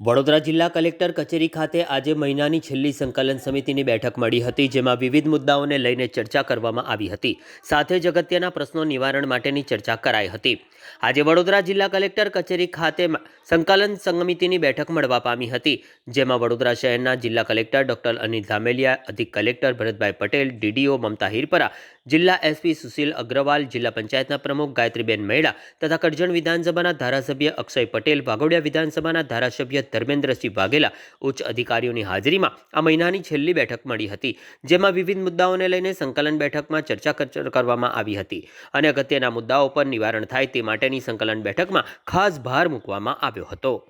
વડોદરા જિલ્લા કલેક્ટર કચેરી ખાતે આજે મહિનાની છેલ્લી સંકલન સમિતિની બેઠક મળી હતી, જેમાં વિવિધ મુદ્દાઓને લઈને ચર્ચા કરવામાં આવી હતી. સાથે જ અગત્યના પ્રશ્નો નિવારણ માટેની ચર્ચા કરાઈ હતી. આજે વડોદરા જિલ્લા કલેક્ટર કચેરી ખાતે સંકલન સમિતિની બેઠક મળવા પામી હતી, જેમાં વડોદરા શહેરના જિલ્લા કલેક્ટર ડોક્ટર અનિલ ધામેલિયા, અધિક કલેક્ટર ભરતભાઈ પટેલ ડીડીઓ મમતા હિરપરા જિલ્લા એસપી સુશીલ અગ્રવાલ, જિલ્લા પંચાયતના પ્રમુખ ગાયત્રીબેન મૈડા તથા કરજણ વિધાનસભાના ધારાસભ્ય અક્ષય પટેલ, વાઘોડિયા વિધાનસભાના ધારાસભ્ય ધર્મેન્દ્રસિંહ વાઘેલા, ઉચ્ચ અધિકારીઓની હાજરીમાં આ મહિનાની છેલ્લી બેઠક મળી હતી, જેમાં વિવિધ મુદ્દાઓને લઈને સંકલન બેઠકમાં ચર્ચા કર- કરવામાં આવી હતી અને અગત્યના મુદ્દાઓ પર નિવારણ થાય તે માટેની સંકલન બેઠકમાં ખાસ ભાર મૂકવામાં આવ્યો હતો.